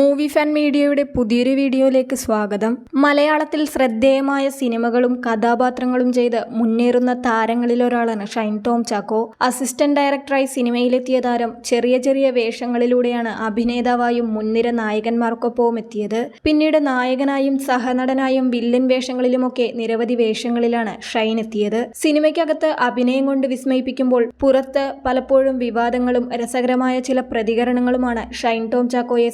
Movie fan മീഡിയയുടെ പുതിയൊരു വീഡിയോയിലേക്ക് സ്വാഗതം. മലയാളത്തിൽ ശ്രദ്ധേയമായ സിനിമകളും കഥാപാത്രങ്ങളും ചെയ്ത് മുന്നേറുന്ന താരങ്ങളിലൊരാളാണ് ഷൈൻ ടോം ചാക്കോ. അസിസ്റ്റന്റ് ഡയറക്ടറായി സിനിമയിലെത്തിയ താരം ചെറിയ ചെറിയ വേഷങ്ങളിലൂടെയാണ് അഭിനേതാവായും മുൻനിര നായകന്മാർക്കൊപ്പവും എത്തിയത്. പിന്നീട് നായകനായും സഹനടനായും വില്ലൻ വേഷങ്ങളിലുമൊക്കെ നിരവധി വേഷങ്ങളിലാണ് ഷൈൻ എത്തിയത്. സിനിമയ്ക്കകത്ത് അഭിനയം കൊണ്ട് വിസ്മയിപ്പിക്കുമ്പോൾ പുറത്ത് പലപ്പോഴും വിവാദങ്ങളും രസകരമായ ചില പ്രതികരണങ്ങളുമാണ് ഷൈൻ ടോം ചാക്കോയെ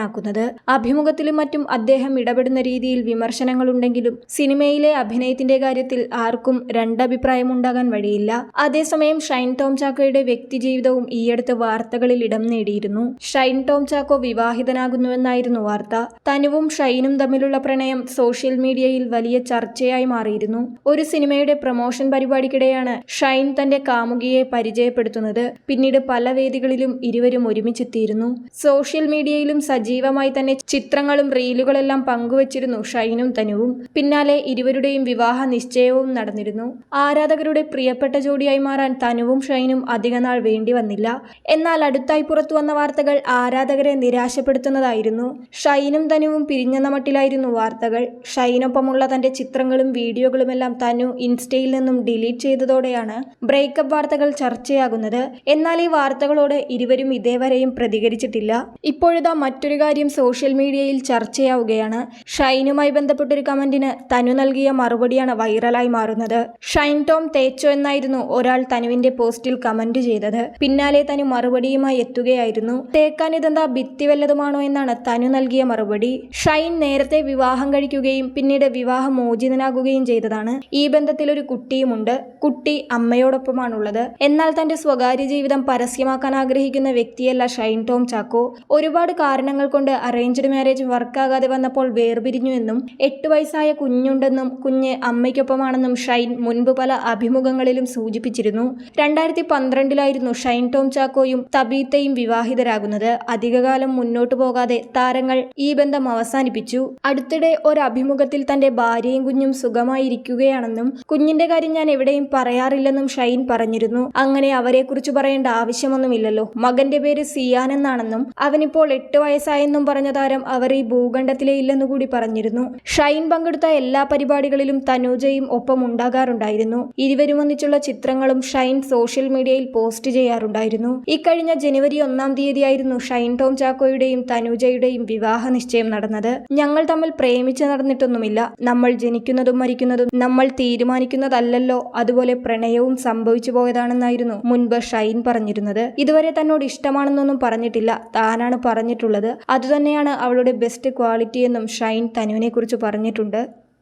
ശ്രദ്ധേയനാക്കുന്നത് അഭിമുഖത്തിലും മറ്റും അദ്ദേഹം ഇടപെടുന്ന രീതിയിൽ വിമർശനങ്ങളുണ്ടെങ്കിലും സിനിമയിലെ അഭിനയത്തിന്റെ കാര്യത്തിൽ ആർക്കും രണ്ടഭിപ്രായമുണ്ടാകാൻ വഴിയില്ല. അതേസമയം ഷൈൻ ടോം ചാക്കോയുടെ വ്യക്തിജീവിതവും ഈയടുത്ത് വാർത്തകളിൽ ഇടം നേടിയിരുന്നു. ഷൈൻ ടോം ചാക്കോ വിവാഹിതനാകുന്നുവെന്നായിരുന്നു വാർത്ത. തനുവും ഷൈനും തമ്മിലുള്ള പ്രണയം സോഷ്യൽ മീഡിയയിൽ വലിയ ചർച്ചയായി മാറിയിരുന്നു. ഒരു സിനിമയുടെ പ്രൊമോഷൻ പരിപാടിക്കിടെയാണ് ഷൈൻ തന്റെ കാമുകിയെ പരിചയപ്പെടുത്തുന്നത്. പിന്നീട് പല വേദികളിലും ഇരുവരും ഒരുമിച്ചെത്തിയിരുന്നു. സോഷ്യൽ മീഡിയയിലും സജീവമായി തന്നെ ചിത്രങ്ങളും റീലുകളെല്ലാം പങ്കുവച്ചിരുന്നു ഷൈനും തനുവും. പിന്നാലെ ഇരുവരുടെയും വിവാഹ നിശ്ചയവും നടന്നിരുന്നു. ആരാധകരുടെ പ്രിയപ്പെട്ട ജോഡിയായി മാറാൻ തനുവും ഷൈനും അധികനാൾ വേണ്ടി വന്നില്ല. എന്നാൽ അടുത്തായി പുറത്തു വന്ന വാർത്തകൾ ആരാധകരെ നിരാശപ്പെടുത്തുന്നതായിരുന്നു. ഷൈനും തനുവും പിരിഞ്ഞെന്ന മട്ടിലായിരുന്നു വാർത്തകൾ. ഷൈനൊപ്പമുള്ള തന്റെ ചിത്രങ്ങളും വീഡിയോകളുമെല്ലാം തനു ഇൻസ്റ്റയിൽ നിന്നും ഡിലീറ്റ് ചെയ്തതോടെയാണ് ബ്രേക്കപ്പ് വാർത്തകൾ ചർച്ചയാകുന്നത്. എന്നാൽ ഈ വാർത്തകളോട് ഇരുവരും ഇതേവരെയും പ്രതികരിച്ചിട്ടില്ല. ഇപ്പോഴിതാ മറ്റൊരു കാര്യം സോഷ്യൽ മീഡിയയിൽ ചർച്ചയാവുകയാണ്. ഷൈനുമായി ബന്ധപ്പെട്ടൊരു കമന്റിന് തനു നൽകിയ മറുപടിയാണ് വൈറലായി മാറുന്നത്. ഷൈൻ ടോം തേച്ചോ എന്നായിരുന്നു ഒരാൾ തനുവിന്റെ പോസ്റ്റിൽ കമന്റ് ചെയ്തത്. പിന്നാലെ തനു മറുപടിയുമായി എത്തുകയായിരുന്നു. തേക്കാൻ ഇതെന്താ ഭിത്തി വല്ലതുമാണോ എന്നാണ് തനു നൽകിയ മറുപടി. ഷൈൻ നേരത്തെ വിവാഹം കഴിക്കുകയും പിന്നീട് വിവാഹ മോചിതനാകുകയും ചെയ്തതാണ്. ഈ ബന്ധത്തിൽ ഒരു കുട്ടിയുമുണ്ട്. കുട്ടി അമ്മയോടൊപ്പമാണുള്ളത്. എന്നാൽ തന്റെ സ്വകാര്യ ജീവിതം പരസ്യമാക്കാൻ ആഗ്രഹിക്കുന്ന വ്യക്തിയല്ല ഷൈൻ ടോം ചാക്കോ. ഒരുപാട് കാരണങ്ങൾ കൊണ്ട് അറേഞ്ച്ഡ് മാരേജ് വർക്കാകാതെ വന്നപ്പോൾ വേർപിരിഞ്ഞു എന്നും എട്ട് വയസ്സായ കുഞ്ഞുണ്ടെന്നും കുഞ്ഞ് അമ്മയ്ക്കൊപ്പമാണെന്നും ഷൈൻ മുൻപ് പല അഭിമുഖങ്ങളിലും സൂചിപ്പിച്ചിരുന്നു. രണ്ടായിരത്തി പന്ത്രണ്ടിലായിരുന്നു ഷൈൻ ടോം ചാക്കോയും തബീത്തയും വിവാഹിതരാകുന്നത്. അധികകാലം മുന്നോട്ടു പോകാതെ താരങ്ങൾ ഈ ബന്ധം അവസാനിപ്പിച്ചു. അടുത്തിടെ ഒരു അഭിമുഖത്തിൽ തന്റെ ഭാര്യയും കുഞ്ഞും സുഖമായിരിക്കുകയാണെന്നും കുഞ്ഞിന്റെ കാര്യം ഞാൻ എവിടെയും പറയാറില്ലെന്നും ഷൈൻ പറഞ്ഞിരുന്നു. അങ്ങനെ അവരെക്കുറിച്ച് പറയേണ്ട ആവശ്യമൊന്നുമില്ലല്ലോ. മകന്റെ പേര് സിയാൻ എന്നാണെന്നും അവനിപ്പോൾ എട്ട് വയസ്സായെന്നും പറഞ്ഞ താരം അവർ ഈ ഭൂഖണ്ഡത്തിലെ ഇല്ലെന്നു കൂടി പറഞ്ഞിരുന്നു. ഷൈൻ പങ്കെടുത്ത എല്ലാ പരിപാടികളിലും തനൂജയും ഒപ്പം ഉണ്ടാകാറുണ്ടായിരുന്നു. ഇരുവരും ഒന്നിച്ചുള്ള ചിത്രങ്ങളും ഷൈൻ സോഷ്യൽ മീഡിയയിൽ പോസ്റ്റ് ചെയ്യാറുണ്ടായിരുന്നു. ഇക്കഴിഞ്ഞ ജനുവരി ഒന്നാം തീയതിയായിരുന്നു ഷൈൻ ടോം ചാക്കോയുടെയും തനൂജയുടെയും വിവാഹ നിശ്ചയം നടന്നത്. ഞങ്ങൾ തമ്മിൽ പ്രേമിച്ച് നടന്നിട്ടൊന്നുമില്ല. നമ്മൾ ജനിക്കുന്നതും മരിക്കുന്നതും നമ്മൾ തീരുമാനിക്കുന്നതല്ലല്ലോ. അതുപോലെ പ്രണയവും സംഭവിച്ചു പോയതാണെന്നായിരുന്നു മുൻപ് ഷൈൻ പറഞ്ഞിരുന്നത്. ഇതുവരെ തന്നോട് ഇഷ്ടമാണെന്നൊന്നും പറഞ്ഞിട്ടില്ല. താനാണ് പറഞ്ഞിട്ടുള്ളത്. അതുതന്നെയാണ് അവളുടെ ബെസ്റ്റ് ക്വാളിറ്റി എന്നും ഷൈൻ തനുവിനെ കുറിച്ച് പറഞ്ഞിട്ടുണ്ട്.